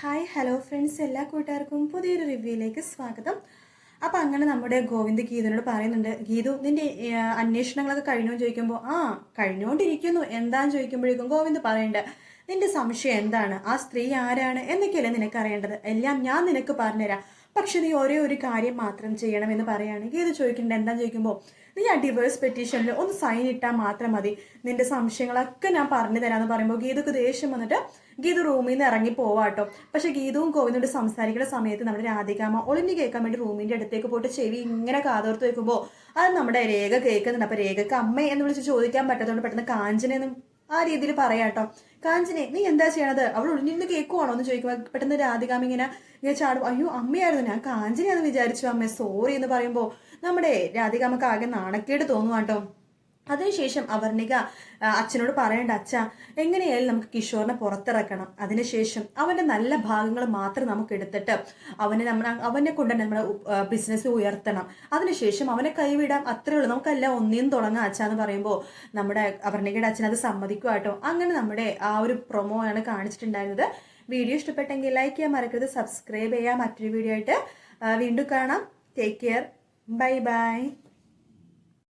Hi hello friends. എല്ലാ കൂട്ടുകാർക്കും പുതിയൊരു റിവ്യൂയിലേക്ക് സ്വാഗതം. അപ്പം അങ്ങനെ നമ്മുടെ ഗോവിന്ദ് ഗീതനോട് പറയുന്നുണ്ട് ഗീതു നിന്റെ ആ, അന്വേഷണങ്ങളൊക്കെ കഴിഞ്ഞു ചോദിക്കുമ്പോൾ ആ കഴിഞ്ഞുകൊണ്ടിരിക്കുന്നു എന്താന്ന് ചോദിക്കുമ്പോഴേക്കും ഗോവിന്ദ് പറയുന്നുണ്ട് നിന്റെ സംശയം എന്താണ്? ആ സ്ത്രീ ആരാണ്? എന്നൊക്കെയല്ലേ നിനക്ക് അറിയേണ്ടത് എല്ലാം ഞാൻ നിനക്ക് പറഞ്ഞുതരാം. പക്ഷെ നീ ഒരേ ഒരു കാര്യം മാത്രം ചെയ്യണം എന്ന് പറയുകയാണെങ്കിൽ ഇത് ചോദിക്കുന്നുണ്ട് എന്താ ചോദിക്കുമ്പോൾ നീ ആ ഡിവേഴ്സ് പെറ്റീഷനിൽ ഒന്ന് സൈൻ ഇട്ടാൽ മാത്രം മതി. നിന്റെ സംശയങ്ങളൊക്കെ ഞാൻ പറഞ്ഞു തരാമെന്ന് പറയുമ്പോൾ ഗീതക്ക് ദേഷ്യം വന്നിട്ട് ഗീതു റൂമിൽ നിന്ന് ഇറങ്ങി പോവാട്ടോ പക്ഷെ ഗീതവും കോവിനോട് സംസാരിക്കുന്ന സമയത്ത് നമ്മുടെ രാധികാമ ഒളിഞ്ഞു കേൾക്കാൻ വേണ്ടി റൂമിന്റെ അടുത്തേക്ക് പോയിട്ട് ചെവി ഇങ്ങനെ കാതോർത്ത് വെക്കുമ്പോൾ അത് നമ്മുടെ രേഖ കേൾക്കുന്നുണ്ട്. അപ്പൊ രേഖക്ക് അമ്മ എന്ന് വിളിച്ച് ചോദിക്കാൻ പറ്റാത്തതുകൊണ്ട് പെട്ടെന്ന് കാഞ്ചനെന്നും ആ രീതിയിൽ പറയാട്ടോ കാഞ്ചനെ നീ എന്താ ചെയ്യണത്? അവൾ ഒളിഞ്ഞിരുന്ന് കേൾക്കുവാണോ എന്ന് ചോദിക്കുമ്പോൾ പെട്ടെന്ന് രാധികാമ്മ ഇങ്ങനെ ഇങ്ങനെ ചാടും. അയ്യോ അമ്മയായിരുന്നു ഞാൻ. കാഞ്ചനെയാണെന്ന് വിചാരിച്ചു അമ്മ. സോറി എന്ന് പറയുമ്പോൾ നമ്മുടെ രാധികാമക്ക് ആകെ നാണക്കേട് തോന്നുവാട്ടോ അതിനുശേഷം അവർണിക അച്ഛനോട് പറയേണ്ട അച്ഛ എങ്ങനെയായാലും നമുക്ക് കിഷോറിനെ പുറത്തിറക്കണം. അതിനുശേഷം അവന്റെ നല്ല ഭാഗങ്ങൾ മാത്രം നമുക്ക് എടുത്തിട്ട് അവനെ നമ്മൾ അവനെ കൊണ്ട് നമ്മുടെ ബിസിനസ് ഉയർത്തണം. അതിനുശേഷം അവനെ കൈവിടാം. അത്രേ ഉള്ളൂ. നമുക്കെല്ലാം ഒന്നിനും തുടങ്ങാം അച്ഛ എന്ന് പറയുമ്പോൾ നമ്മുടെ അവർണികയുടെ അച്ഛൻ അത് സമ്മതിക്കുമായിട്ടോ അങ്ങനെ നമ്മുടെ ആ ഒരു പ്രൊമോ ആണ് കാണിച്ചിട്ടുണ്ടായിരുന്നത്. വീഡിയോ ഇഷ്ടപ്പെട്ടെങ്കിൽ ലൈക്ക് ചെയ്യാൻ മറക്കരുത്. സബ്സ്ക്രൈബ് ചെയ്യാം. മറ്റൊരു വീഡിയോ ആയിട്ട് വീണ്ടും കാണാം. Take care bye bye